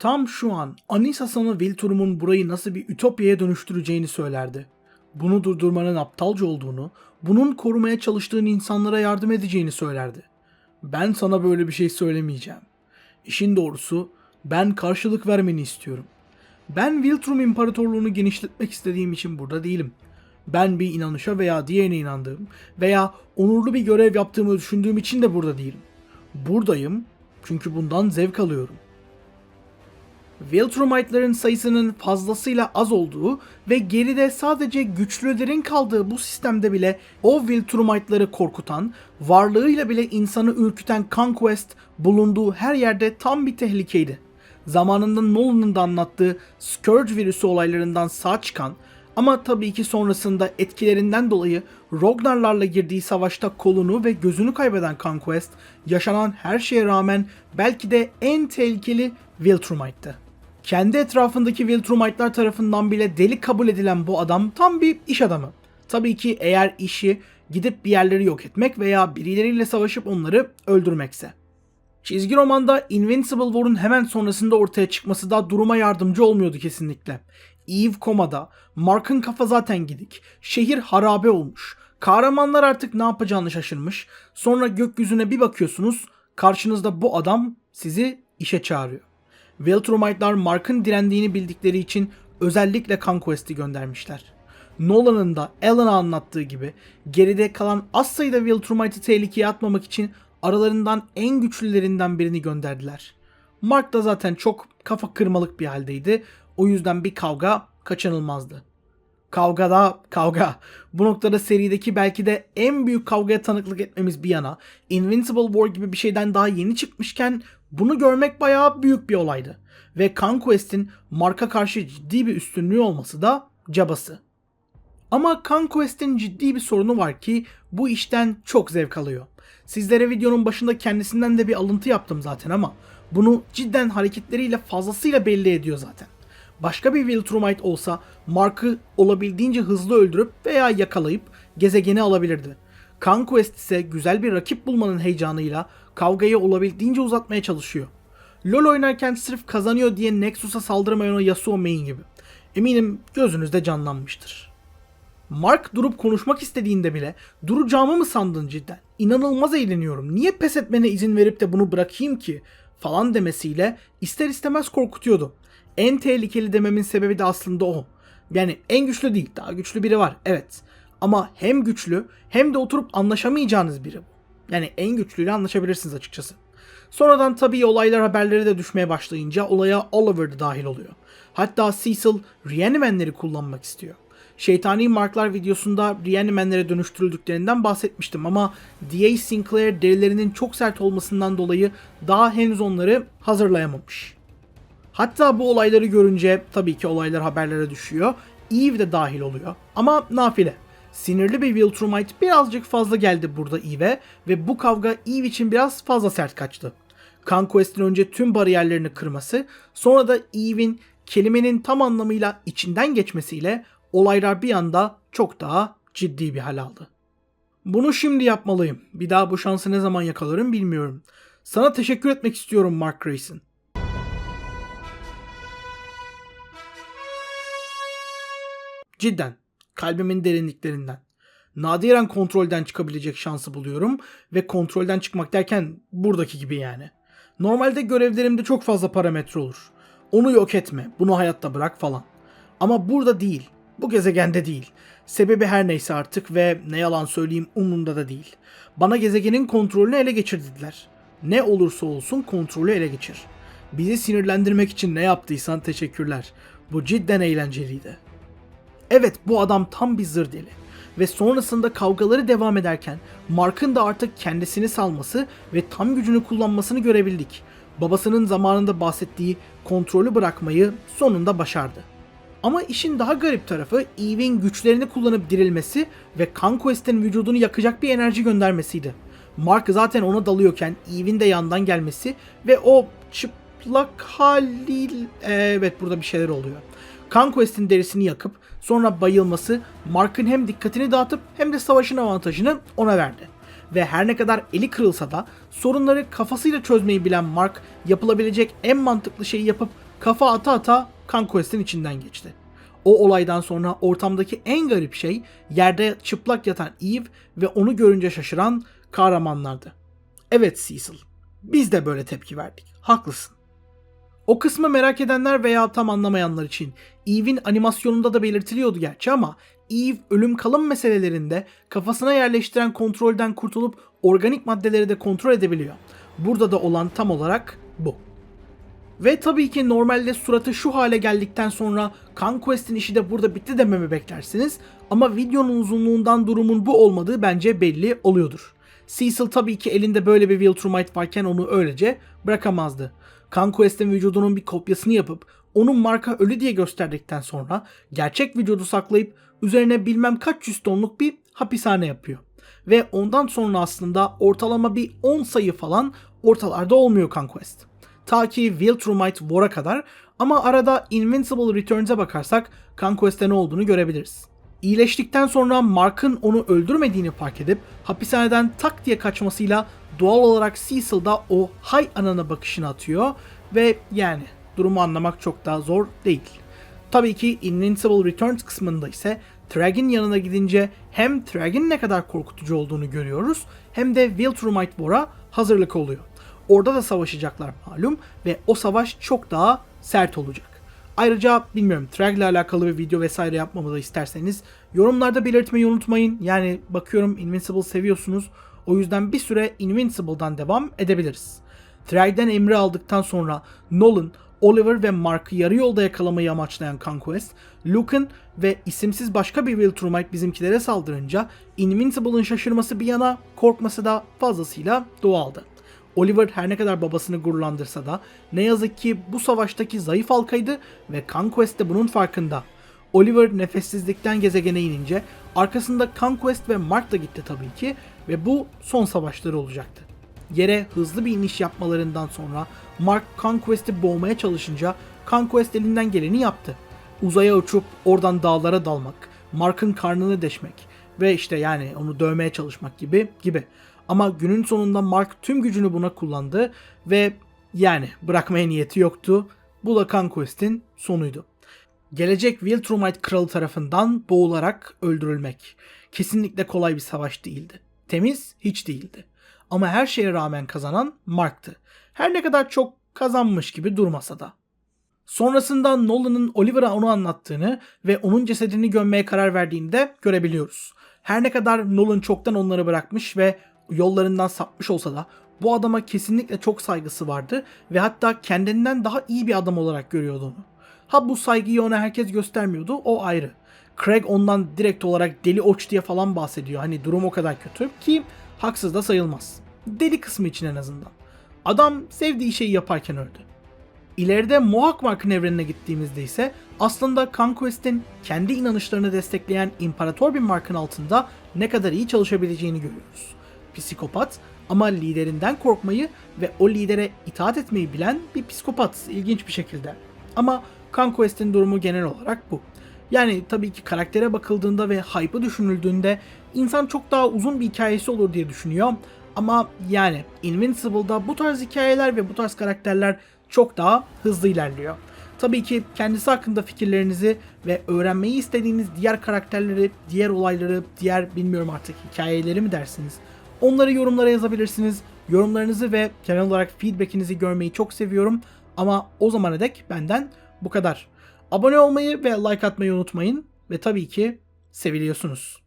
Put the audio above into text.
Tam şu an Anisa sana Viltrum'un burayı nasıl bir ütopyaya dönüştüreceğini söylerdi. Bunu durdurmanın aptalca olduğunu, bunun korumaya çalıştığın insanlara yardım edeceğini söylerdi. Ben sana böyle bir şey söylemeyeceğim. İşin doğrusu ben karşılık vermeni istiyorum. Ben Viltrum İmparatorluğunu genişletmek istediğim için burada değilim. Ben bir inanışa veya diğerine inandığım veya onurlu bir görev yaptığımı düşündüğüm için de burada değilim. Buradayım çünkü bundan zevk alıyorum. Viltrumite'ların sayısının fazlasıyla az olduğu ve geride sadece güçlülerin kaldığı bu sistemde bile o Viltrumite'ları korkutan, varlığıyla bile insanı ürküten Conquest bulunduğu her yerde tam bir tehlikeydi. Zamanında Nolan'ın da anlattığı Scourge virüsü olaylarından sağ çıkan ama tabii ki sonrasında etkilerinden dolayı Rognarlarla girdiği savaşta kolunu ve gözünü kaybeden Conquest, yaşanan her şeye rağmen belki de en tehlikeli Viltrumite'tı. Kendi etrafındaki Viltrumite'lar tarafından bile deli kabul edilen bu adam tam bir iş adamı. Tabii ki eğer işi gidip bir yerleri yok etmek veya birileriyle savaşıp onları öldürmekse. Çizgi romanda Invincible War'un hemen sonrasında ortaya çıkması da duruma yardımcı olmuyordu kesinlikle. Eve komada, Mark'ın kafa zaten gidik, şehir harabe olmuş, kahramanlar artık ne yapacağını şaşırmış, sonra gökyüzüne bir bakıyorsunuz, karşınızda bu adam sizi işe çağırıyor. Viltrumite'lar Mark'ın direndiğini bildikleri için özellikle Conquest'i göndermişler. Nolan'ın da Alan'a anlattığı gibi geride kalan az sayıda Viltrumite'ı tehlikeye atmamak için aralarından en güçlülerinden birini gönderdiler. Mark da zaten çok kafa kırmalık bir haldeydi. O yüzden bir kavga kaçınılmazdı. Kavgada kavga. Bu noktada serideki belki de en büyük kavgaya tanıklık etmemiz bir yana Invincible War gibi bir şeyden daha yeni çıkmışken bunu görmek bayağı büyük bir olaydı. Ve Conquest'in marka karşı ciddi bir üstünlüğü olması da cabası. Ama Conquest'in ciddi bir sorunu var ki bu işten çok zevk alıyor. Sizlere videonun başında kendisinden de bir alıntı yaptım zaten ama bunu cidden hareketleriyle fazlasıyla belli ediyor zaten. Başka bir Viltrumite olsa Mark'ı olabildiğince hızlı öldürüp veya yakalayıp gezegeni alabilirdi. Conquest ise güzel bir rakip bulmanın heyecanıyla kavgayı olabildiğince uzatmaya çalışıyor. LoL oynarken sırf kazanıyor diye Nexus'a saldırmayan o Yasuo main gibi. Eminim gözünüzde canlanmıştır. Mark durup konuşmak istediğinde bile duracağımı mı sandın cidden? İnanılmaz eğleniyorum. Niye pes etmene izin verip de bunu bırakayım ki? Falan demesiyle ister istemez korkutuyordu. En tehlikeli dememin sebebi de aslında o. Yani en güçlü değil, daha güçlü biri var. Evet. Ama hem güçlü hem de oturup anlaşamayacağınız biri. Yani en güçlüyle anlaşabilirsiniz açıkçası. Sonradan tabii olaylar haberleri de düşmeye başlayınca olaya Oliver da dahil oluyor. Hatta Cecil Reaniman'leri kullanmak istiyor. Şeytani Marklar videosunda Reaniman'lere dönüştürüldüklerinden bahsetmiştim ama D.A. Sinclair derilerinin çok sert olmasından dolayı daha henüz onları hazırlayamamış. Hatta bu olayları görünce tabii ki olaylar haberlere düşüyor. Eve de dahil oluyor. Ama nafile. Sinirli bir Viltrumite birazcık fazla geldi burada Eve'e ve bu kavga Eve için biraz fazla sert kaçtı. Conquest'in önce tüm bariyerlerini kırması, sonra da Eve'in kelimenin tam anlamıyla içinden geçmesiyle olaylar bir anda çok daha ciddi bir hal aldı. Bunu şimdi yapmalıyım. Bir daha bu şansı ne zaman yakalarım bilmiyorum. Sana teşekkür etmek istiyorum Mark Grayson. Cidden kalbimin derinliklerinden. Nadiren kontrolden çıkabilecek şansı buluyorum ve kontrolden çıkmak derken buradaki gibi yani. Normalde görevlerimde çok fazla parametre olur. Onu yok etme, bunu hayatta bırak falan. Ama burada değil. Bu gezegende değil. Sebebi her neyse artık ve ne yalan söyleyeyim umurumda da değil. Bana gezegenin kontrolünü ele geçirdiler. Ne olursa olsun kontrolü ele geçir. Bizi sinirlendirmek için ne yaptıysan teşekkürler. Bu cidden eğlenceliydi. Evet bu adam tam bir zır deli. Ve sonrasında kavgaları devam ederken Mark'ın da artık kendisini salması ve tam gücünü kullanmasını görebildik. Babasının zamanında bahsettiği kontrolü bırakmayı sonunda başardı. Ama işin daha garip tarafı Eve'in güçlerini kullanıp dirilmesi ve Conquest'in vücudunu yakacak bir enerji göndermesiydi. Mark zaten ona dalıyorken Eve'in de yandan gelmesi ve o çıplak haliyle... Evet burada bir şeyler oluyor. Conquest'in derisini yakıp sonra bayılması Mark'ın hem dikkatini dağıtıp hem de savaşın avantajını ona verdi. Ve her ne kadar eli kırılsa da sorunları kafasıyla çözmeyi bilen Mark yapılabilecek en mantıklı şeyi yapıp kafa ata ata Conquest'in içinden geçti. O olaydan sonra ortamdaki en garip şey yerde çıplak yatan Eve ve onu görünce şaşıran kahramanlardı. Evet Cecil, biz de böyle tepki verdik. Haklısın. O kısmı merak edenler veya tam anlamayanlar için Eve'in animasyonunda da belirtiliyordu gerçi ama Eve ölüm kalım meselelerinde kafasına yerleştiren kontrolden kurtulup organik maddeleri de kontrol edebiliyor. Burada da olan tam olarak bu. Ve tabii ki normalde suratı şu hale geldikten sonra Conquest'in işi de burada bitti dememi beklersiniz. Ama videonun uzunluğundan durumun bu olmadığı bence belli oluyordur. Cecil tabii ki elinde böyle bir Viltrumite varken onu öylece bırakamazdı. Conquest'in vücudunun bir kopyasını yapıp onun marka ölü diye gösterdikten sonra gerçek vücudu saklayıp üzerine bilmem kaç yüz tonluk bir hapishane yapıyor. Ve ondan sonra aslında ortalama bir 10 sayı falan ortalarda olmuyor Conquest. Ta ki Viltrumite War'a kadar ama arada Invincible Returns'e bakarsak Conquest'te ne olduğunu görebiliriz. İyileştikten sonra Mark'ın onu öldürmediğini fark edip hapishaneden tak diye kaçmasıyla doğal olarak Cecil da o hay anana bakışını atıyor ve yani durumu anlamak çok daha zor değil. Tabii ki Invincible Returns kısmında ise Thrag'in yanına gidince hem Thrag'in ne kadar korkutucu olduğunu görüyoruz hem de Viltrumite War'a hazırlık oluyor. Orada da savaşacaklar malum ve o savaş çok daha sert olacak. Ayrıca bilmiyorum Thrag ile alakalı bir video vesaire yapmamı da isterseniz yorumlarda belirtmeyi unutmayın. Yani bakıyorum Invincible seviyorsunuz. O yüzden bir süre Invincible'dan devam edebiliriz. Thrag'den emri aldıktan sonra Nolan, Oliver ve Mark'ı yarı yolda yakalamayı amaçlayan Conquest, Lucan ve isimsiz başka bir Viltrumite bizimkilere saldırınca Invincible'ın şaşırması bir yana korkması da fazlasıyla doğaldı. Oliver her ne kadar babasını gururlandırsa da ne yazık ki bu savaştaki zayıf halkaydı ve Conquest de bunun farkında. Oliver nefessizlikten gezegene inince arkasında Conquest ve Mark da gitti tabii ki ve bu son savaşları olacaktı. Yere hızlı bir iniş yapmalarından sonra Mark Conquest'i boğmaya çalışınca Conquest elinden geleni yaptı. Uzaya uçup oradan dağlara dalmak, Mark'ın karnını deşmek ve işte yani onu dövmeye çalışmak gibi gibi. Ama günün sonunda Mark tüm gücünü buna kullandı ve yani bırakmaya niyeti yoktu. Bu da Conquest'in sonuydu. Gelecek Viltrumite kralı tarafından boğularak öldürülmek. Kesinlikle kolay bir savaş değildi. Temiz hiç değildi. Ama her şeye rağmen kazanan Mark'tı. Her ne kadar çok kazanmış gibi durmasa da. Sonrasında Nolan'ın Oliver'a onu anlattığını ve onun cesedini gömmeye karar verdiğini de görebiliyoruz. Her ne kadar Nolan çoktan onları bırakmış ve yollarından sapmış olsa da bu adama kesinlikle çok saygısı vardı ve hatta kendinden daha iyi bir adam olarak görüyordu onu. Ha bu saygıyı ona herkes göstermiyordu o ayrı. Craig ondan direkt olarak deli oç diye falan bahsediyor. Hani durum o kadar kötü ki haksız da sayılmaz. Deli kısmı için en azından. Adam sevdiği şeyi yaparken öldü. İleride Mohawk Mark'ın evrenine gittiğimizde ise aslında Conquest'in kendi inanışlarını destekleyen imparator bir markın altında ne kadar iyi çalışabileceğini görüyoruz. Psikopat ama liderinden korkmayı ve o lidere itaat etmeyi bilen bir psikopat ilginç bir şekilde. Ama Conquest'in durumu genel olarak bu. Yani tabii ki karaktere bakıldığında ve hype'ı düşünüldüğünde insan çok daha uzun bir hikayesi olur diye düşünüyor. Ama yani Invincible'da bu tarz hikayeler ve bu tarz karakterler çok daha hızlı ilerliyor. Tabii ki kendisi hakkında fikirlerinizi ve öğrenmeyi istediğiniz diğer karakterleri, diğer olayları, diğer bilmiyorum artık hikayeleri mi dersiniz? Onları yorumlara yazabilirsiniz. Yorumlarınızı ve genel olarak feedbackinizi görmeyi çok seviyorum. Ama o zamana dek benden bu kadar. Abone olmayı ve like atmayı unutmayın. Ve tabii ki seviliyorsunuz.